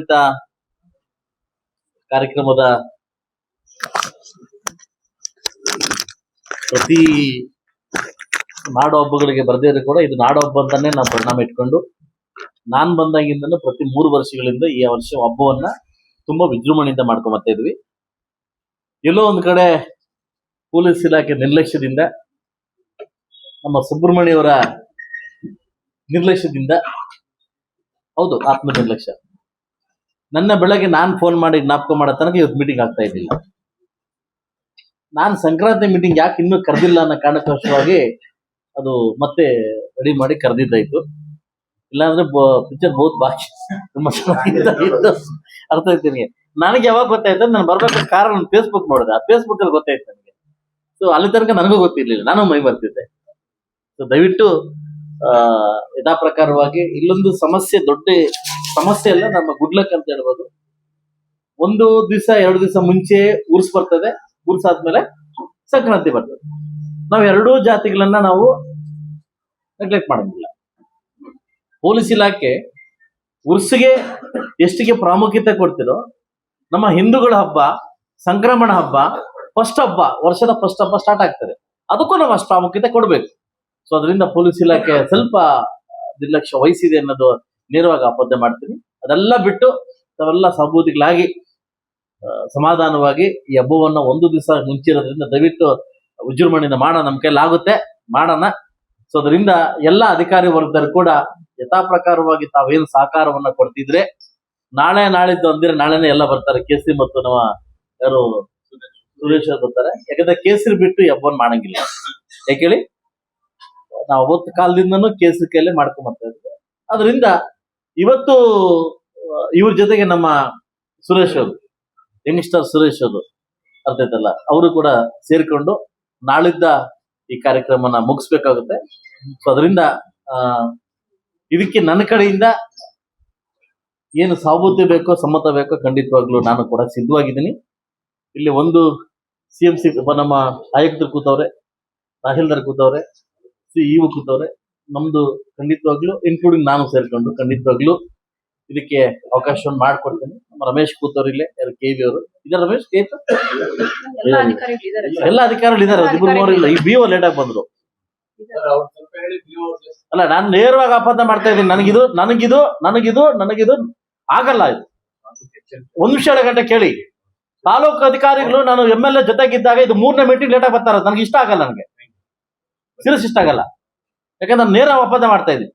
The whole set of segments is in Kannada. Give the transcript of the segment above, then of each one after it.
ವಿಜೃಂಭಿತ ಕಾರ್ಯಕ್ರಮದ ಪ್ರತಿ ನಾಡು ಹಬ್ಬಗಳಿಗೆ ಬರ್ದೇ ಕೂಡ ಇದು ನಾಡು ಹಬ್ಬ ಅಂತಾನೆ ನಾವು ಪರಿಣಾಮ ಇಟ್ಕೊಂಡು ನಾನ್ ಬಂದಾಗಿಂದನು ಪ್ರತಿ ಮೂರು ವರ್ಷಗಳಿಂದ ಈ ವರ್ಷ ಹಬ್ಬವನ್ನ ತುಂಬಾ ವಿಜೃಂಭಣೆಯಿಂದ ಮಾಡ್ಕೊಂಡ್ ಬರ್ತಾ ಇದ್ವಿ. ಎಲ್ಲೋ ಒಂದ್ ಕಡೆ ಪೊಲೀಸ್ ಇಲಾಖೆ ನಿರ್ಲಕ್ಷ್ಯದಿಂದ, ನಮ್ಮ ಸುಬ್ರಹ್ಮಣ್ಯವರ ನಿರ್ಲಕ್ಷ್ಯದಿಂದ, ಹೌದು ಆತ್ಮ ನಿರ್ಲಕ್ಷ್ಯ ನನ್ನ ಬೆಳಗ್ಗೆ ನಾನ್ ಫೋನ್ ಮಾಡಿ ಜ್ಞಾಪಕ ಮಾಡೋ ತನಕ ಇವತ್ತು ಮೀಟಿಂಗ್ ಆಗ್ತಾ ಇದ್ದಿಲ್ಲ. ನಾನು ಸಂಕ್ರಾಂತಿ ಮೀಟಿಂಗ್ ಯಾಕೆ ಇನ್ನೂ ಕರೆದಿಲ್ಲ ಅನ್ನೋ ಕಾರಣಕ್ಕೋಸ್ಕರವಾಗಿ ಅದು ಮತ್ತೆ ರೆಡಿ ಮಾಡಿ ಕರೆದಿದ್ದಾಯ್ತು. ಇಲ್ಲಾಂದ್ರೆ ಪಿಕ್ಚರ್ ಬಹುತ್ ಬಾಕಿ. ತುಂಬಾ ಅರ್ಥ ಆಯ್ತು ನನಗೆ ನನಗೆ ಯಾವಾಗ ಗೊತ್ತಾಯ್ತು ನಾನು ಬರ್ಬೇಕಾದ ಕಾರಣ ಫೇಸ್ಬುಕ್ ನೋಡಿದೆ. ಆ ಫೇಸ್ಬುಕ್ ಅಲ್ಲಿ ಗೊತ್ತಾಯ್ತು ನನಗೆ. ಸೊ ಅಲ್ಲಿ ತನಕ ನನಗೂ ಗೊತ್ತಿರ್ಲಿಲ್ಲ. ನಾನು ಮೈ ಬರ್ತಿದ್ದೆ ಸೊ ದಯವಿಟ್ಟು ಯಥಾ ಪ್ರಕಾರವಾಗಿ ಇಲ್ಲೊಂದು ಸಮಸ್ಯೆ, ದೊಡ್ಡ ಸಮಸ್ಯೆ ಅಲ್ಲ, ನಮ್ಮ ಗುಡ್ಲಕ್ ಅಂತ ಹೇಳ್ಬೋದು. ಒಂದು ದಿವಸ, ಎರಡು ದಿವಸ ಮುಂಚೆ ಉರ್ಸ್ ಬರ್ತದೆ. ಉರ್ಸ್ ಆದ್ಮೇಲೆ ಸಂಕ್ರಾಂತಿ ಬರ್ತದೆ. ನಾವು ಎರಡೂ ಜಾತಿಗಳನ್ನ ನಾವು ನೆಗ್ಲೆಕ್ಟ್ ಮಾಡೋದಿಲ್ಲ ಪೊಲೀಸ್ ಇಲಾಖೆ ಉರ್ಸ್ಗೆ ಎಷ್ಟಿಗೆ ಪ್ರಾಮುಖ್ಯತೆ ಕೊಡ್ತಿರೋ ನಮ್ಮ ಹಿಂದೂಗಳ ಹಬ್ಬ, ಸಂಕ್ರಮಣ ಹಬ್ಬ ಫಸ್ಟ್ ಹಬ್ಬ, ವರ್ಷದ ಫಸ್ಟ್ ಹಬ್ಬ ಸ್ಟಾರ್ಟ್ ಆಗ್ತದೆ. ಅದಕ್ಕೂ ನಾವು ಅಷ್ಟು ಪ್ರಾಮುಖ್ಯತೆ ಕೊಡಬೇಕು. ಸೊ ಅದರಿಂದ ಪೊಲೀಸ್ ಇಲಾಖೆ ಸ್ವಲ್ಪ ನಿರ್ಲಕ್ಷ್ಯ ವಹಿಸಿದೆ ಅನ್ನೋದು ನೇರವಾಗಿ ಅಪದ್ಯ ಮಾಡ್ತೀನಿ. ಅದೆಲ್ಲ ಬಿಟ್ಟು ತಾವೆಲ್ಲ ಸಹಬೂದಿಗಳಾಗಿ ಆ, ಸಮಾಧಾನವಾಗಿ ಈ ಹಬ್ಬವನ್ನ ಒಂದು ದಿವಸ ಮುಂಚಿರೋದ್ರಿಂದ ದಯವಿಟ್ಟು ವಿಜೃಂಭಣೆಯಿಂದ ಮಾಡೋಣ ನಮ್ಮ ಕೈಲಾಗುತ್ತೆ ಮಾಡೋಣ. ಸೊ ಅದರಿಂದ ಎಲ್ಲ ಅಧಿಕಾರಿ ವರ್ಗದವರು ಕೂಡ ಯಥಾ ಪ್ರಕಾರವಾಗಿ ತಾವೇನು ಸಹಕಾರವನ್ನ ಕೊಡ್ತಿದ್ರೆ ನಾಳೆ ನಾಳಿದ್ದು ಅಂದ್ರೆ ನಾಳೆನೆ ಎಲ್ಲ ಬರ್ತಾರೆ. ಕೇಸರಿ ಮತ್ತು ನಮ್ಮ ಯಾರು ಸುರೇಶ್ ಬರ್ತಾರೆ. ಯಾಕಂದ್ರೆ ಕೇಸರಿ ಬಿಟ್ಟು ಹಬ್ಬವನ್ನು ಮಾಡಂಗಿಲ್ಲ. ಯಾಕೆ ಹೇಳಿ? ನಾವು ಅವತ್ತು ಕಾಲದಿಂದನೂ ಕೇಸರಿ ಕೈಲೇ ಮಾಡ್ಕೊಂಡ್ ಬರ್ತಾ ಅದರಿಂದ ಇವತ್ತು ಇವ್ರ ಜೊತೆಗೆ ನಮ್ಮ ಸುರೇಶ್ ಅವರು, ಯಂಗ್ಸ್ಟರ್ ಸುರೇಶ್ ಅವರು ಅರ್ಥೈತಲ್ಲ ಅವರು ಕೂಡ ಸೇರಿಕೊಂಡು ನಾಳಿದ್ದ ಈ ಕಾರ್ಯಕ್ರಮನ ಮುಗಿಸ್ಬೇಕಾಗುತ್ತೆ. ಸೊ ಅದರಿಂದ ಇದಕ್ಕೆ ನನ್ನ ಕಡೆಯಿಂದ ಏನು ಸಾಬೂತಿ ಬೇಕೋ, ಸಮ್ಮತ ಬೇಕೋ ಖಂಡಿತವಾಗ್ಲೂ ನಾನು ಕೂಡ ಸಿದ್ಧವಾಗಿದ್ದೀನಿ. ಇಲ್ಲಿ ಒಂದು ಸಿ ಎಂ ಸಿ, ನಮ್ಮ ಆಯುಕ್ತರು ಕೂತವ್ರೆ, ತಹಸೀಲ್ದಾರ್ ಕೂತವ್ರೆ ಸಿ ಈ ಕೂತವ್ರೆ ನಮ್ದು ಖಂಡಿತವಾಗ್ಲೂ ಇನ್ಕ್ಲೂಡಿಂಗ್ ನಾನು ಸೇರ್ಕೊಂಡು ಖಂಡಿತವಾಗ್ಲೂ ಇದಕ್ಕೆ ಅವಕಾಶವನ್ನು ಮಾಡ್ಕೊಡ್ತೇನೆ. ನಮ್ಮ ರಮೇಶ್ ಕೂತವ್ರು ಇಲ್ಲೇ ಯಾರು ಕೆ ವಿ ಅವರು. ಇದಾರೆ ರಮೇಶ್? ಎಲ್ಲ ಅಧಿಕಾರಿಗಳಿದ್ದಾರೆ ಎಲ್ಲ ಅಧಿಕಾರಿಗಳು ಇದಾರೆ. ಇಬ್ಬರು ಇಲ್ಲ. ಈ ಬಿ ಓ ಲೇಟ್ ಆಗಿ ಬಂದ್ರು. ಅಲ್ಲ ನಾನು ನೇರವಾಗಿ ಅಪಾದ ಮಾಡ್ತಾ ಇದ್ದೀನಿ. ನನಗಿದು ನನಗಿದು ನನಗಿದು ನನಗಿದು ಆಗಲ್ಲ ಇದು. ಒಂದು ನಿಮಿಷ ಎರಡು ಗಂಟೆ ಕೇಳಿ. ತಾಲೂಕು ಅಧಿಕಾರಿಗಳು ನಾನು ಎಂ ಎಲ್ ಎ ಜೊತೆಗಿದ್ದಾಗ ಇದು ಮೂರನೇ ಮೀಟಿಂಗ್ ಲೇಟಾಗಿ ಆಗಿ ಬರ್ತಾರೆ ನನಗೆ ಇಷ್ಟ ಆಗಲ್ಲ ನನಗೆ. ಸೀರಿಯಸ್ ಇಷ್ಟ ಆಗಲ್ಲ. ಯಾಕಂದ್ರೆ ನೇರ ಒಪ್ಪಂದ ಮಾಡ್ತಾ ಇದ್ದೀನಿ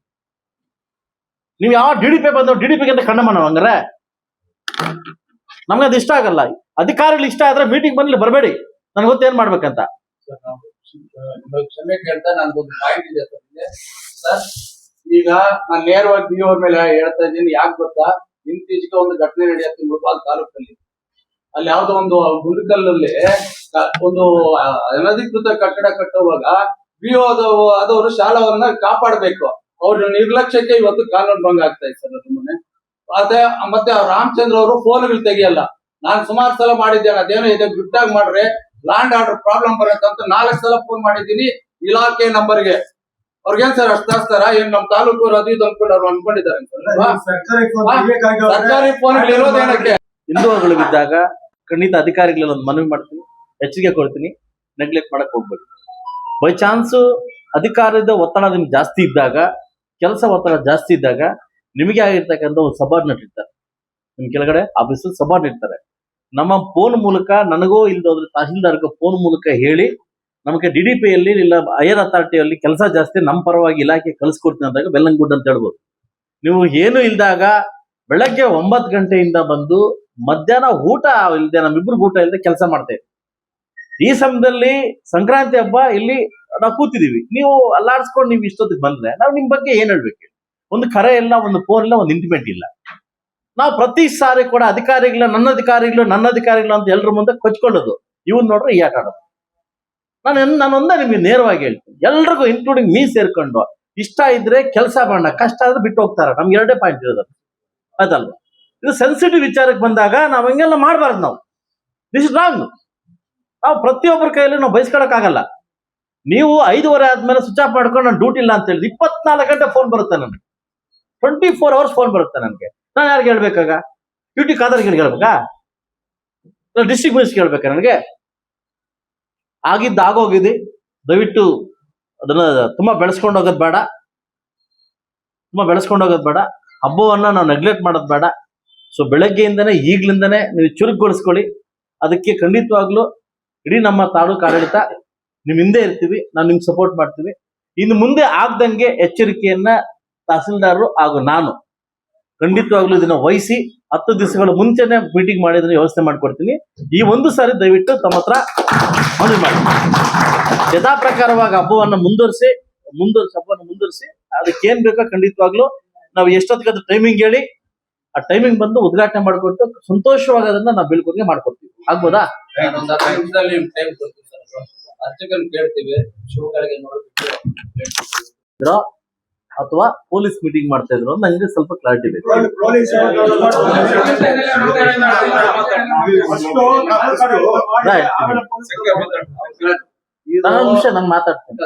ನೀವು ಯಾವ ಡಿ ಡಿ ಪಿ ಬಂದು ಡಿ ಡಿ ಪಿಗೆ ಅಂತ ಕಣ್ಣ ನಾವು ಹಂಗಾರೆ? ನಮ್ಗೆ ಅದು ಇಷ್ಟ ಆಗಲ್ಲ. ಅಧಿಕಾರಿಗಳು ಇಷ್ಟ ಆದ್ರೆ ಮೀಟಿಂಗ್ ಬಂದ್ಲಿ ಬರಬೇಡಿ. ನನಗೆ ಗೊತ್ತೇನ್ ಮಾಡ್ಬೇಕಂತ. ಕ್ಷಮೆ ಕೇಳ್ತಾ ಈಗ ನಾನು ನೇರವಾಗಿ ಬಿ ಅವ್ರ ಮೇಲೆ ಹೇಳ್ತಾ ಇದ್ದೀನಿ. ಯಾಕೆ ಗೊತ್ತಾ? ಇತ್ತೀಚೆಗೆ ಒಂದು ಘಟನೆ ನಡೆಯುತ್ತೆ ಮುಳಬಾಲ್ ತಾಲೂಕಲ್ಲಿ. ಅಲ್ಲಿ ಯಾವ್ದೋ ಒಂದು ಗುಂಡಕಲ್ಲಲ್ಲಿ ಒಂದು ಅನಧಿಕೃತ ಕಟ್ಟಡ ಕಟ್ಟುವಾಗ ಬಿ ಅದವರು ಶಾಲಾವನ್ನ ಕಾಪಾಡಬೇಕು. ಅವ್ರ ನಿರ್ಲಕ್ಷ್ಯಕ್ಕೆ ಇವತ್ತು ಕಾನೂನು ಭಂಗ ಆಗ್ತಾ ಇದೆ ಸರ್ ಅದು ಮೊನ್ನೆ. ಅದೇ ಮತ್ತೆ ಆ ರಾಮಚಂದ್ರ ಅವರು ಫೋನ್ಗಳು ತೆಗಿಯಲ್ಲ. ನಾನ್ ಸುಮಾರು ಸಲ ಮಾಡಿದ್ದೇನೆ ಅದೇನೋ ಇದೆ ಗುಟ್ಟಾಗಿ ಮಾಡ್ರೆ ಲ್ಯಾಂಡ್ ಆರ್ಡರ್ ಪ್ರಾಬ್ಲಮ್ ಬರುತ್ತೆ ಅಂತ ನಾಲ್ಕು ಸಲ ಫೋನ್ ಮಾಡಿದ್ದೀನಿ ಇಲಾಖೆ ನಂಬರ್ಗೆ. ಅವ್ರಿಗೇನ್ ಸರ್ ಅಷ್ಟು ತಾಸ್ತಾರ? ಏನ್ ನಮ್ ತಾಲೂಕು ಅದು ಇದು ಅನ್ಕೊಂಡು ಅವ್ರು ಅನ್ಕೊಂಡಿದ್ದಾರೆ ಸರ್ಕಾರಿ ಫೋನ್ ಇರೋದೇನಕ್ಕೆ ಹಿಂದೂಗಳು ಬಿದ್ದಾಗ ಖಂಡಿತ ಅಧಿಕಾರಿಗಳಲ್ಲಿ ಒಂದು ಮನವಿ ಮಾಡ್ತೀನಿ ಎಚ್ಚರಿಕೆ ಕೊಡ್ತೀನಿ ನೆಗ್ಲೆಕ್ಟ್ ಮಾಡಕ್ ಹೋಗ್ಬೇಡಿ. ಬೈ ಚಾನ್ಸ್ ಅಧಿಕಾರದ ಒತ್ತಡ ನಿಮ್ಗೆ ಜಾಸ್ತಿ ಇದ್ದಾಗ, ಕೆಲಸ ಒತ್ತಡ ಜಾಸ್ತಿ ಇದ್ದಾಗ, ನಿಮಗೆ ಆಗಿರ್ತಕ್ಕಂಥ ಒಂದು ಸಬಾರ್ಡಿನೇಟ್ ಇರ್ತಾರೆ. ನಿಮ್ ಕೆಳಗಡೆ ಆಫೀಸ್ ಸಬಾರ್ಡಿನೇಟ್ ಇರ್ತಾರೆ. ನಮ್ಮ ಫೋನ್ ಮೂಲಕ ನನಗೋ ಇಲ್ದೋದ್ರೆ ತಹಸೀಲ್ದಾರ್ಗೆ ಫೋನ್ ಮೂಲಕ ಹೇಳಿ, ನಮಗೆ ಡಿ ಡಿ ಪಿಯಲ್ಲಿ ಇಲ್ಲ ಹೈಯರ್ ಅಥಾರಿಟಿಯಲ್ಲಿ ಕೆಲಸ ಜಾಸ್ತಿ ನಮ್ಮ ಪರವಾಗಿ ಇಲಾಖೆ ಕಳಿಸ್ಕೊಡ್ತೀನಿ ಅಂದಾಗ ಬೆಲ್ಲಂಗುಡ್ ಅಂತ ಹೇಳ್ಬೋದು. ನೀವು ಏನು ಇಲ್ದಾಗ ಬೆಳಗ್ಗೆ ಒಂಬತ್ತು ಗಂಟೆಯಿಂದ ಬಂದು ಮಧ್ಯಾಹ್ನ ಊಟ ಇಲ್ಲದೆ ನಮ್ಮಿಬ್ರು ಊಟ ಇಲ್ಲದೆ ಕೆಲಸ ಮಾಡ್ತೇವೆ ಈ ಸಮಯದಲ್ಲಿ ಸಂಕ್ರಾಂತಿ ಹಬ್ಬ ಇಲ್ಲಿ ನಾವು ಕೂತಿದೀವಿ ನೀವು ಅಲ್ಲಾಡ್ಸ್ಕೊಂಡು ನೀವು ಇಷ್ಟೊತ್ತಿಗೆ ಬಂದ್ರೆ ನಾವು ನಿಮ್ ಬಗ್ಗೆ ಏನ್ ಹೇಳ್ಬೇಕು? ಒಂದು ಕರೆ ಇಲ್ಲ, ಒಂದು ಫೋನ್ ಇಲ್ಲ, ಒಂದು ಇಂಟಿಮೆಂಟ್ ಇಲ್ಲ. ನಾವು ಪ್ರತಿ ಸಾರಿ ಕೂಡ ಅಧಿಕಾರಿಗಳು, ನನ್ನ ಅಧಿಕಾರಿಗಳು ನನ್ನ ಅಧಿಕಾರಿಗಳು ಅಂತ ಎಲ್ಲರ ಮುಂದೆ ಕೊಚ್ಕೊಳ್ಳೋದು. ಇವನ್ ನೋಡ್ರೆ ಈ ಆಟ ಆಡೋದು. ನಾನು ಎನ್- ನಾನು ಒಂದೇ ನಿಮ್ಗೆ ನೇರವಾಗಿ ಹೇಳ್ತೀನಿ. ಎಲ್ರಿಗೂ ಇನ್ಕ್ಲೂಡಿಂಗ್ ಮೀ ಸೇರ್ಕೊಂಡು ಇಷ್ಟ ಇದ್ರೆ ಕೆಲಸ ಮಾಡೋಣ, ಕಷ್ಟ ಆದ್ರೆ ಬಿಟ್ಟು ಹೋಗ್ತಾರೆ. ನಮ್ಗೆ ಎರಡೇ ಪಾಯಿಂಟ್ ಇರೋದು. ಅದಲ್ವಾ? ಇದು ಸೆನ್ಸಿಟಿವ್ ವಿಚಾರಕ್ಕೆ ಬಂದಾಗ ನಾವು ಹಂಗೆಲ್ಲ ಮಾಡಬಾರ್ದು ನಾವು. ದಿಸ್ ಇಸ್ ರಾಂಗ್ ನಾವು ಪ್ರತಿಯೊಬ್ಬರ ಕೈಯಲ್ಲಿ ನಾವು ಬಯಸ್ಕೊಳಕ್ ಆಗಲ್ಲ ನೀವು ಐದುವರೆ ಆದ್ಮೇಲೆ ಸ್ವಿಚ್ ಆಫ್ ಮಾಡ್ಕೊಂಡು ನಾನು ಡ್ಯೂಟಿ ಇಲ್ಲ ಅಂತ ಹೇಳಿದ್ ಇಪ್ಪತ್ನಾಲ್ಕು ಗಂಟೆ ಫೋನ್ ಬರುತ್ತೆ ನನಗೆ. ಟ್ವೆಂಟಿ ಫೋರ್ ಅವರ್ಸ್ ಫೋನ್ ಬರುತ್ತೆ ನನಗೆ. ನಾನು ಯಾರಿಗೆ ಹೇಳ್ಬೇಕಾಗ? ಡ್ಯೂಟಿ ಖಾದರ್ಗೆ ಹೇಳ್ಬೇಕಾ? ಡಿಸ್ಟ್ರಿಕ್ಟ್ ಮಿನಿಸ್ಟರ್ ಹೇಳ್ಬೇಕಾ ನನಗೆ? ಆಗಿದ್ದು ಆಗೋಗಿದೆ. ದಯವಿಟ್ಟು ಅದನ್ನ ತುಂಬಾ ಬೆಳೆಸ್ಕೊಂಡು ಹೋಗೋದು ಬೇಡ. ತುಂಬಾ ಬೆಳೆಸ್ಕೊಂಡು ಹೋಗೋದು ಬೇಡ. ಹಬ್ಬವನ್ನ ನಾವು ನೆಗ್ಲೆಕ್ಟ್ ಮಾಡೋದು ಬೇಡ. ಸೊ ಬೆಳಗ್ಗೆಯಿಂದನೇ ಈಗ್ಲಿಂದನೇ ನೀವು ಚುರುಕುಗೊಳಿಸ್ಕೊಳ್ಳಿ. ಅದಕ್ಕೆ ಖಂಡಿತವಾಗ್ಲೂ ಇಡೀ ನಮ್ಮ ತಾಲೂಕು ಆಡಳಿತ ನಿಮ್ ಹಿಂದೆ ಇರ್ತೀವಿ ನಾವು ನಿಮ್ಗೆ ಸಪೋರ್ಟ್ ಮಾಡ್ತೀವಿ. ಇನ್ನು ಮುಂದೆ ಆಗ್ದಂಗೆ ಎಚ್ಚರಿಕೆಯನ್ನ ತಹಸೀಲ್ದಾರರು ಹಾಗೂ ನಾನು ಖಂಡಿತವಾಗ್ಲೂ ಇದನ್ನ ವಹಿಸಿ ಹತ್ತು ದಿವಸಗಳ ಮುಂಚೆನೆ ಮೀಟಿಂಗ್ ಮಾಡಿದ್ರೆ ವ್ಯವಸ್ಥೆ ಮಾಡ್ಕೊಡ್ತೀನಿ. ಈ ಒಂದು ಸಾರಿ ದಯವಿಟ್ಟು ತಮ್ಮ ಹತ್ರ ಮನವಿ ಮಾಡಿ. ಯಥಾ ಪ್ರಕಾರವಾಗಿ ಹಬ್ಬವನ್ನ ಮುಂದುವರಿಸಿ ಮುಂದುವರಿಸಿ ಹಬ್ಬವನ್ನು ಮುಂದುವರಿಸಿ ಅದಕ್ಕೆ ಏನ್ ಬೇಕೋ ಖಂಡಿತವಾಗ್ಲೂ ನಾವು ಎಷ್ಟೊತ್ತಿಗೆ ಟೈಮಿಂಗ್ ಹೇಳಿ ಆ ಟೈಮಿಂಗ್ ಬಂದು ಉದ್ಘಾಟನೆ ಮಾಡಿಕೊಟ್ಟು ಸಂತೋಷವಾಗಿ ಅದನ್ನ ನಾವು ಬೀಳ್ಕೊಡುಗೆ ಮಾಡ್ಕೊಡ್ತೀವಿ. ಆಗ್ಬೋದಾ? ಅಥವಾ ಪೊಲೀಸ್ ಮೀಟಿಂಗ್ ಮಾಡ್ತಾ ಇದ್ರು ಅಂತ ನಂಗೆ ಸ್ವಲ್ಪ ಕ್ಲಾರಿಟಿ ಬೇಕು. ನಿಮಿಷ ನಾನು ಮಾತಾಡ್ತೇನೆ.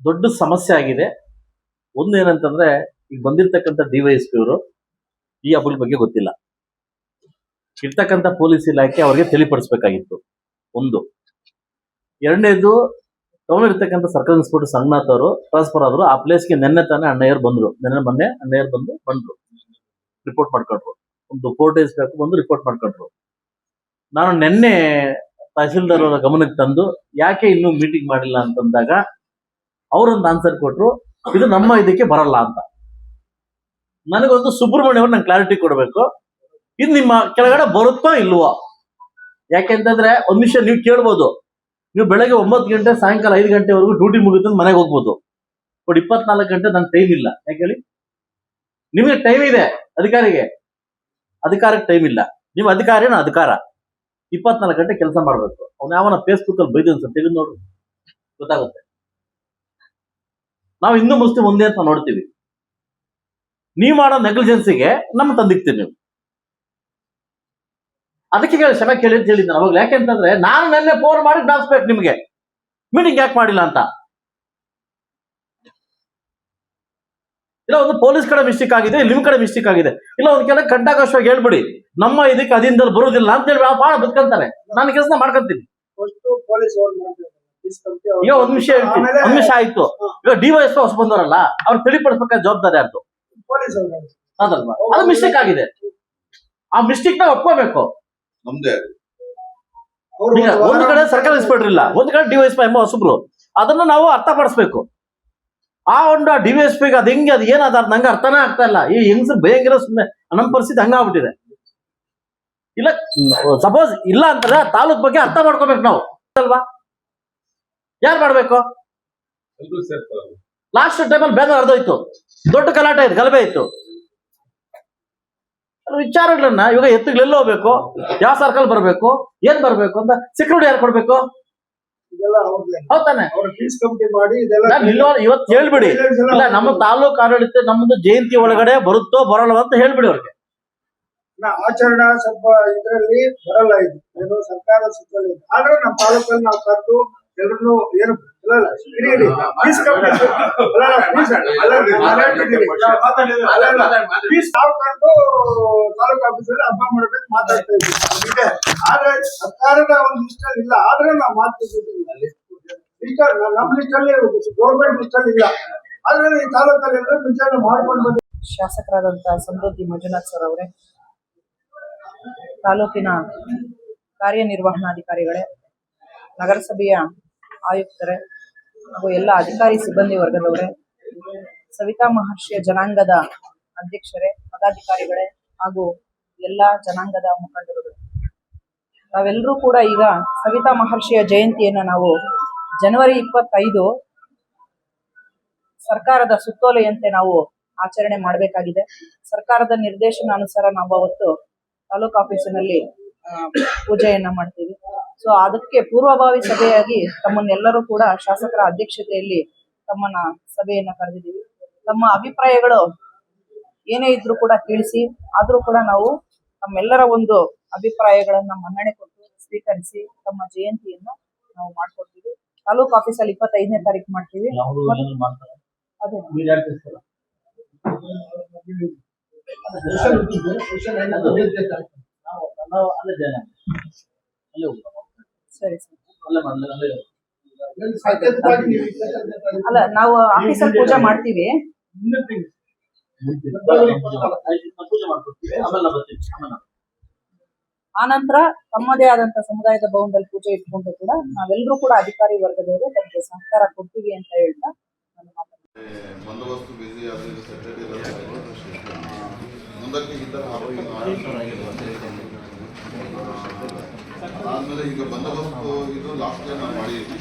ದೊಡ್ಡ ಸಮಸ್ಯೆ ಆಗಿದೆ. ಒಂದು ಏನಂತಂದ್ರೆ ಈಗ ಬಂದಿರ್ತಕ್ಕಂಥ ಡಿವೈಎಸ್ಪಿ ಅವರು ಈ ಹಬ್ಬದ ಬಗ್ಗೆ ಗೊತ್ತಿಲ್ಲ. ಇರ್ತಕ್ಕಂಥ ಪೊಲೀಸ್ ಇಲಾಖೆ ಅವರಿಗೆ ತಿಳಿಪಡಿಸ್ಬೇಕಾಗಿತ್ತು. ಒಂದು. ಎರಡನೇದು ಟೌನ್ ಇರ್ತಕ್ಕಂಥ ಸರ್ಕಲ್ ಇನ್ಸ್ಪೆಕ್ಟರ್ ಸಂಗನಾಥ್ ಅವರು, ಟ್ರಾನ್ಸ್ಫರ್ ಆದ್ರು, ಆ ಪ್ಲೇಸ್ಗೆ ನೆನ್ನೆ ತಾನೇ ಅಣ್ಣಯ್ಯರು ಬಂದ್ರು. ನೆನ್ನೆ ಮೊನ್ನೆ ಅಣ್ಣಯ್ಯರು ಬಂದು ಬಂದ್ರು. ರಿಪೋರ್ಟ್ ಮಾಡ್ಕೊಂಡ್ರು. ಒಂದು ಫೋರ್ ಡೇಸ್ ಬೇಕು ಬಂದು ರಿಪೋರ್ಟ್ ಮಾಡ್ಕೊಂಡ್ರು. ನಾನು ನಿನ್ನೆ ತಹಸೀಲ್ದಾರ್ ಅವರ ಗಮನಕ್ಕೆ ತಂದು, ಯಾಕೆ ಇನ್ನೂ ಮೀಟಿಂಗ್ ಮಾಡಿಲ್ಲ ಅಂತಂದಾಗ, ಅವರೊಂದು ಆನ್ಸರ್ ಕೊಟ್ರು ಇದು ನಮ್ಮ ಇದಕ್ಕೆ ಬರಲ್ಲ ಅಂತ. ನನಗೊಂದು ಸುಬ್ರಹ್ಮಣ್ಯ ಅವ್ರು ನಂಗೆ ಕ್ಲಾರಿಟಿ ಕೊಡಬೇಕು. ಇದು ನಿಮ್ಮ ಕೆಳಗಡೆ ಬರುತ್ತೋ ಇಲ್ವೋ? ಯಾಕೆಂತಂದ್ರೆ ಒಂದ್ ನಿಮಿಷ ನೀವು ಕೇಳ್ಬೋದು. ನೀವು ಬೆಳಗ್ಗೆ ಒಂಬತ್ತು ಗಂಟೆ, ಸಾಯಂಕಾಲ ಐದು ಗಂಟೆವರೆಗೂ ಡ್ಯೂಟಿ ಮುಗಿತು ಮನೆಗೆ ಹೋಗ್ಬೋದು. ಬಟ್ ಇಪ್ಪತ್ನಾಲ್ಕು ಗಂಟೆ ನನ್ ಟೈಮ್ ಇಲ್ಲ. ಯಾಕೆ ಹೇಳಿ? ನಿಮಗೆ ಟೈಮ್ ಇದೆ ಅಧಿಕಾರಿಗೆ. ಅಧಿಕಾರಕ್ಕೆ ಟೈಮ್ ಇಲ್ಲ. ನಿಮ್ಮ ಅಧಿಕಾರಿನ ಅಧಿಕಾರ. ಇಪ್ಪತ್ನಾಲ್ಕು ಗಂಟೆ ಕೆಲಸ ಮಾಡಬೇಕು. ಅವ್ನು ಯಾವನ ಫೇಸ್ಬುಕ್ ಅಲ್ಲಿ ಬೈದು ತೆಗೆದು ನೋಡ್ರಿ ಗೊತ್ತಾಗುತ್ತೆ. ನಾವು ಹಿಂದೂ ಮುಸ್ಲಿಂ ಒಂದೇ ಅಂತ ನೋಡ್ತೀವಿ. ನೀವು ಮಾಡೋ ನೆಗ್ಲಿಜೆನ್ಸಿಗೆ ನಮ್ಮ ತಂದಿಕ್ತೀವಿ ನೀವು. ಅದಕ್ಕೆ ಕೇಳಿ, ಕ್ಷಮೆ ಕೇಳಿ ಅಂತ ಹೇಳಿದ್ದೆ ಅವಾಗ ಯಾಕೆಂತಂದ್ರೆ ನಾನು ನೆನ್ನೆ ಫೋನ್ ಮಾಡಿ ಜ್ಞಾಪಿಸ್ಬೇಕು ನಿಮಗೆ. ಮೀಟಿಂಗ್ ಯಾಕೆ ಮಾಡಿಲ್ಲ ಅಂತ. ಇಲ್ಲ, ಒಂದು ಪೊಲೀಸ್ ಕಡೆ ಮಿಸ್ಟೇಕ್ ಆಗಿದೆ, ನಿಮ್ ಕಡೆ ಮಿಸ್ಟೇಕ್ ಆಗಿದೆ. ಇಲ್ಲ, ಒಂದು ಕೆಲ ಕಡ್ಡಾಕಾಶವಾಗಿ ಹೇಳ್ಬಿಡಿ. ನಮ್ಮ ಇದಕ್ಕೆ ಅದಿಂದಲ್ ಬರೋದಿಲ್ಲ ಅಂತ ಹೇಳಿ ಭಾಳ ಬದುಕಂತಾರೆ ನಾನು ಕೆಲಸ ಮಾಡ್ಕೊಂತೀನಿ. ಈಗ ಒಂದ್ ವಿಷಯ ಹೇಳ್ತೀನಿ. ಒಂದ್ ನಿಮಿಷ ಆಯ್ತು. ಇವಾಗ ಡಿವೈಎಸ್ ಹೊಸ ಬಂದವರಲ್ಲ ಅವ್ರು ತಿಳಿಪಡಿಸ್ಬೇಕಾದ ಜವಾಬ್ದಾರಿ ಆಯ್ತು ಅದಲ್ವಾ ಅದು ಮಿಸ್ಟೇಕ್ ಆಗಿದೆ. ಆ ಮಿಸ್ಟೇಕ್ನ ಒಪ್ಕೋಬೇಕು. ನಮ್ದೇ. ಈಗ ಒಂದು ಕಡೆ ಸರ್ಕಲ್ ಇನ್ಸ್ಪೆಕ್ಟರ್ ಇಲ್ಲ ಒಂದ್ ಕಡೆ ಡಿವೈಎಸ್ ಎಂಬ ಹೊಸಬ್ರು. ಅದನ್ನ ನಾವು ಅರ್ಥ ಪಡಿಸ್ಬೇಕು ಆ ಒಂದು ಡಿವೈಎಸ್ ಪಿಗೆ ಅದು ಹೆಂಗೆ ಅದು ಏನಾದ ನಂಗೆ ಅರ್ಥನೇ ಆಗ್ತಾ ಇಲ್ಲ. ಈ ಹೆಂಗ್ಸ್ ಭಯಂಕರ ಸುಮ್ಮನೆ ನಮ್ಮ ಪರಿಸ್ಥಿತಿ ಹಂಗಾಗ್ಬಿಟ್ಟಿದೆ ಇಲ್ಲ ಸಪೋಸ್ ಇಲ್ಲ ಅಂತಂದ್ರೆ ತಾಲೂಕ್ ಬಗ್ಗೆ ಅರ್ಥ ಮಾಡ್ಕೋಬೇಕು ನಾವು. ಅಲ್ವಾ? ಯಾರು ಮಾಡ್ಬೇಕು? ಲಾಸ್ಟ್ ಟೈಮಲ್ಲಿ ಬೇಗ ಹರಿದೋಯ್ತು. ದೊಡ್ಡ ಗಲಾಟೆ ಇತ್ತು ಗಲಭೆ ಇತ್ತು ವಿಚಾರಗಳನ್ನ ಇವಾಗ ಎತ್ತುಗಳೆಲ್ಲ ಹೋಗ್ಬೇಕು? ಯಾವ ಸರ್ಕಲ್ ಬರಬೇಕು? ಏನ್ ಬರ್ಬೇಕು ಅಂತ ಸೆಕ್ಯೂರಿಟಿ ಯಾರು ಕೊಡ್ಬೇಕು? ಹೌದಾನೆ ಇವತ್ತು ಹೇಳ್ಬಿಡಿ. ಇಲ್ಲ ನಮ್ಮ ತಾಲೂಕು ಆಡಳಿತ ನಮ್ದು ಜಯಂತಿ ಒಳಗಡೆ ಬರುತ್ತೋ ಬರಲ್ಲ ಅಂತ ಹೇಳ್ಬಿಡಿ ಅವ್ರಿಗೆ. ಆಚರಣಾ ಸ್ವಲ್ಪ ಇದರಲ್ಲಿ ಬರಲ್ಲ ಇದು. ಏನು ಸರ್ಕಾರ. ಆದ್ರೆ ನಮ್ಮ ತಾಲೂಕಲ್ಲಿ ನಾವು ಕರೆದು ಎಲ್ಲರನ್ನು ಏನು ತಾಲೂಕು ಆಫೀಸಲ್ಲಿ ಹಬ್ಬ ಮಾಡ್ಬೇಕು ಮಾತಾಡ್ತಾ ಇದ್ದೀವಿ ಇದೆ ಆದ್ರೆ ಸರ್ಕಾರದ ಒಂದು ಅಲ್ಲಿ ಇಲ್ಲ ಆದ್ರೆ ನಾವು ಮಾತಾಡ್ತಿದ್ದೀವಿ ಲಿಸ್ಟ್ ನಮ್ಮ ಲಿಸ್ಟ್ ಅಲ್ಲಿ ಗೌರ್ಮೆಂಟ್ ಲಿಸ್ಟ್ ಅಲ್ಲಿ ಇಲ್ಲ ಆದ್ರೆ ಈ ತಾಲೂಕಲ್ಲಿ ಎಲ್ಲ ವಿಚಾರಣೆ ಮಾಡ್ಕೊಂಡು ಬಂದು ಶಾಸಕರಾದಂತ ಸಮೃದ್ಧಿ ಮಂಜುನಾಥ್ ಸರ್ ಅವರೇ ತಾಲೂಕಿನ ಕಾರ್ಯನಿರ್ವಹಣಾಧಿಕಾರಿಗಳೇ ನಗರಸಭೆಯ ಆಯುಕ್ತರೇ, ಹಾಗೂ ಎಲ್ಲ ಅಧಿಕಾರಿ ಸಿಬ್ಬಂದಿ ವರ್ಗದವರೇ, ಸವಿತಾ ಮಹರ್ಷಿಯ ಜನಾಂಗದ ಅಧ್ಯಕ್ಷರೇ, ಪದಾಧಿಕಾರಿಗಳೇ, ಹಾಗೂ ಎಲ್ಲ ಜನಾಂಗದ ಮುಖಂಡರುಗಳು. ನಾವೆಲ್ಲರೂ ಕೂಡ ಈಗ ಸವಿತಾ ಮಹರ್ಷಿಯ ಜಯಂತಿಯನ್ನು ನಾವು ಜನವರಿ ಇಪ್ಪತ್ತೈದು ಸರ್ಕಾರದ ಸುತ್ತೋಲೆಯಂತೆ ನಾವು ಆಚರಣೆ ಮಾಡಬೇಕಾಗಿದೆ. ಸರ್ಕಾರದ ನಿರ್ದೇಶನಾನುಸಾರ ನಾವು ಅವತ್ತು ತಾಲೂಕು ಆಫೀಸಿನಲ್ಲಿ ಪೂಜೆಯನ್ನ ಮಾಡ್ತೀವಿ. ಸೊ ಅದಕ್ಕೆ ಪೂರ್ವಭಾವಿ ಸಭೆಯಾಗಿ ತಮ್ಮನ್ನೆಲ್ಲರೂ ಕೂಡ ಶಾಸಕರ ಅಧ್ಯಕ್ಷತೆಯಲ್ಲಿ ತಮ್ಮನ್ನ ಸಭೆಯನ್ನ ಕರೆದಿದ್ದೀವಿ. ತಮ್ಮ ಅಭಿಪ್ರಾಯಗಳು ಏನೇ ಇದ್ರೂ ಕೂಡ ತಿಳಿಸಿ ಆದ್ರೂ ಕೂಡ ನಾವು ತಮ್ಮೆಲ್ಲರ ಒಂದು ಅಭಿಪ್ರಾಯಗಳನ್ನ ಮನ್ನಣೆ ಕೊಟ್ಟು ಸ್ವೀಕರಿಸಿ ತಮ್ಮ ಜಯಂತಿಯನ್ನ ನಾವು ಮಾಡ್ಕೊಡ್ತೀವಿ. ತಾಲೂಕು ಆಫೀಸಲ್ಲಿ ಇಪ್ಪತ್ತೈದನೇ ತಾರೀಕು ಮಾಡ್ತೀವಿ. ಅದೇ. ಸರಿ ಅಲ್ಲೇ, ನಾವು ಆಫೀಸಲ್ಲಿ ಪೂಜೆ ಮಾಡ್ತೀವಿ. ಆ ಆನಂತರ ತಮ್ಮದೇ ಆದಂತ ಸಮುದಾಯದ ಭವನದಲ್ಲಿ ಪೂಜೆ ಇಟ್ಕೊಂಡು ಕೂಡ ನಾವೆಲ್ಲರೂ ಕೂಡ ಅಧಿಕಾರಿ ವರ್ಗದವರು ತಮಗೆ ಸಹಕಾರ ಕೊಡ್ತೀವಿ ಅಂತ ಹೇಳ್ತಾ ಬಂದೋಬಸ್ತು ಬಿಸಿ ಅದು ಇದು ಸೆಕ್ರೆಟರಿ ಮುಂದಕ್ಕೆ ಈ ಥರ ಆದಮೇಲೆ ಈಗ ಬಂದೋಬಸ್ತು ಇದು ಲಾಸ್ಟ್ ಇಯರ್ ನಾವು ಮಾಡಿದ್ವಿ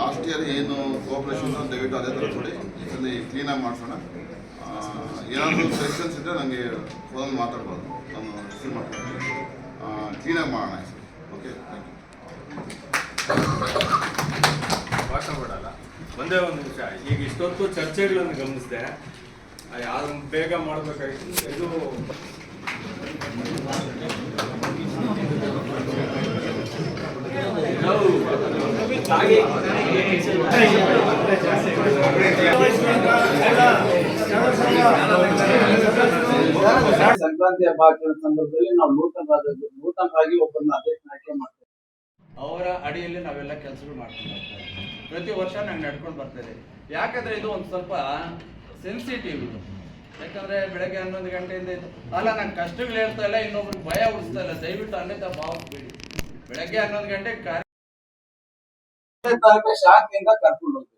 ಲಾಸ್ಟ್ ಇಯರ್ ಏನು ಕೋಆಪ್ರೇಷನ್ ದಯವಿಟ್ಟು ಅದೇ ಥರ ಕೊಡಿ ಸಲ ಕ್ಲೀನಾಗಿ ಮಾಡಿಸೋಣ. ಏನಾದರೂ ಸೆಕ್ಷನ್ಸ್ ಇದ್ದರೆ ನನಗೆ ಫೋನಲ್ಲಿ ಮಾತಾಡ್ಬೋದು. ನಾನು ರಿಸೀವ್ ಮಾಡ್ತೀನಿ ಕ್ಲೀನಾಗಿ ಮಾಡೋಣ ಈ ಓಕೆ ಭಾಷಣ ಯು ಮಾತಾಡಲ್ಲ ಒಂದೇ ಒಂದು ನಿಮಿಷ. ಈಗ ಇಷ್ಟೊತ್ತು ಚರ್ಚೆಗಳನ್ನು ಗಮನಿಸಿದೆ. ಯಾರು ಬೇಗ ಮಾಡಬೇಕಾಗಿತ್ತು ಇದು ಸಂಕ್ರಾಂತಿ ಹಬ್ಬ ಆಚರಣೆ ಸಂದರ್ಭದಲ್ಲಿ ನಾವು ನೂತನರಾದ ನೂತನರಾಗಿ ಒಬ್ಬರನ್ನ ಅಧ್ಯಕ್ಷ ಆಯ್ಕೆ ಮಾಡ್ತೇವೆ. ಅವರ ಅಡಿಯಲ್ಲಿ ನಾವೆಲ್ಲ ಕೆಲಸಗಳು ಬರ್ತಾ ಪ್ರತಿ ವರ್ಷ ನಂಗೆ ನಡ್ಕೊಂಡು ಬರ್ತಾ ಇದೆ. ಯಾಕಂದ್ರೆ ಇದು ಒಂದು ಸ್ವಲ್ಪ ಸೆನ್ಸಿಟಿವ್ ಯಾಕಂದ್ರೆ ಬೆಳಗ್ಗೆ ಹನ್ನೊಂದು ಗಂಟೆಯಿಂದ ಅಲ್ಲ, ನಂಗೆ ಕಷ್ಟಗಳು ಹೇಳ್ತಾ ಇಲ್ಲ, ಇನ್ನೊಬ್ರಿಗೆ ಭಯ ಉಡಿಸ್ತಾ ಇಲ್ಲ. ದಯವಿಟ್ಟು ಭಾವಕ್ಕೆ ಭಾವಿಸ್ಬೇಡಿ ಬೆಳಗ್ಗೆ ಹನ್ನೊಂದು ಗಂಟೆ ಕಾರ್ಯ ಹತ್ತನೇ ತಾರೀಕು ಶಾಂತಿಯಿಂದ ಕರ್ಕೊಂಡು ಹೋಗ್ತೀವಿ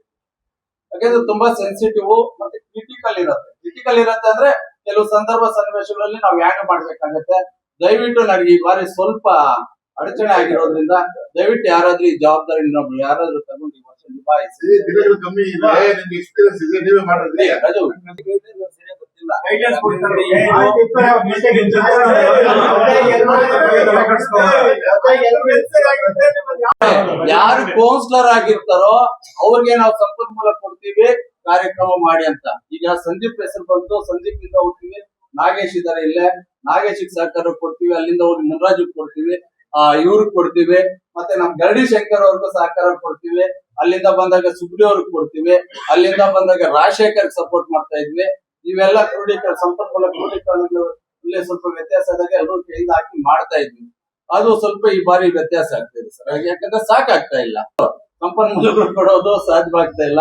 ಯಾಕಂದ್ರೆ ತುಂಬಾ ಸೆನ್ಸಿಟಿವ್ ಮತ್ತೆ ಕ್ರಿಟಿಕಲ್ ಇರುತ್ತೆ. ಕ್ರಿಟಿಕಲ್ ಇರುತ್ತೆ ಅಂದ್ರೆ ಕೆಲವು ಸಂದರ್ಭ ಸನ್ನಿವೇಶಗಳಲ್ಲಿ ನಾವು ಹ್ಯಾಂಡಲ್ ಮಾಡ್ಬೇಕಾಗತ್ತೆ? ದಯವಿಟ್ಟು ನನಗೆ ಈ ಬಾರಿ ಸ್ವಲ್ಪ ಅಡಚಣೆ ಆಗಿರೋದ್ರಿಂದ ದಯವಿಟ್ಟು ಯಾರಾದ್ರೂ ಈ ಜವಾಬ್ದಾರಿ ನಾವು ಯಾರಾದ್ರೂ ತಗೊಂಡು ಈ ವರ್ಷ ನಿಭಾಯಿಸಿ. ಯಾರು ಕೌನ್ಸಿಲರ್ ಆಗಿರ್ತಾರೋ ಅವ್ರಿಗೆ ನಾವು ಸಂಪನ್ಮೂಲ ಕೊಡ್ತೀವಿ ಕಾರ್ಯಕ್ರಮ ಮಾಡಿ ಅಂತ ಈಗ ಸಂದೀಪ್ ಹೆಸರು ಬಂತು ಸಂದೀಪ್ ಇಂದ ಹೋಗ್ತೀವಿ ನಾಗೇಶ್ ಇದಾರೆ ಇಲ್ಲೇ ನಾಗೇಶಿಗೆ ಸಹಕಾರ ಕೊಡ್ತೀವಿ ಅಲ್ಲಿಂದ ಹೋಗಿ ಮುನ್ರಾಜಿಗೆ ಕೊಡ್ತೀವಿ ಆ ಇವ್ರಿಗೆ ಕೊಡ್ತೀವಿ ಮತ್ತೆ ನಮ್ ಗರಡಿ ಶಂಕರ್ ಅವ್ರಿಗೂ ಸಹಕಾರ ಕೊಡ್ತೀವಿ ಅಲ್ಲಿಂದ ಬಂದಾಗ ಸುಬ್ರಿ ಅವ್ರಿಗೆ ಕೊಡ್ತೀವಿ ಅಲ್ಲಿಂದ ಬಂದಾಗ ರಾಜಶೇಖರ್ ಸಪೋರ್ಟ್ ಮಾಡ್ತಾ ಇದ್ವಿ ಇವೆಲ್ಲ ಕ್ರೋಢೀಕರಣ ಸಂಪನ್ಮೂಲ ಕ್ರೋಢೀಕರಣಗಳು ಇಲ್ಲಿ ಸ್ವಲ್ಪ ವ್ಯತ್ಯಾಸ ಆದಾಗ ಎಲ್ಲರೂ ಕೈಯಿಂದ ಹಾಕಿ ಮಾಡ್ತಾ ಇದ್ವಿ. ಅದು ಸ್ವಲ್ಪ ಈ ಬಾರಿ ವ್ಯತ್ಯಾಸ ಆಗ್ತಿದೆ ಸರ್. ಯಾಕಂದ್ರೆ ಸಾಕಾಗ್ತಾ ಇಲ್ಲ. ಸಂಪನ್ಮೂಲಗಳು ಕೊಡೋದು ಸಾಧ್ಯವಾಗ್ತಾ ಇಲ್ಲ.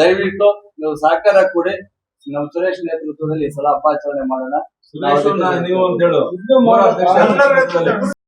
ದಯವಿಟ್ಟು ನೀವು ಸಹಕಾರ ಕೊಡಿ. ನಮ್ಮ ಸುರೇಶ್ ನೇತೃತ್ವದಲ್ಲಿ ಈ ಸಲ ಅಪಾಚರಣೆ ಮಾಡೋಣ.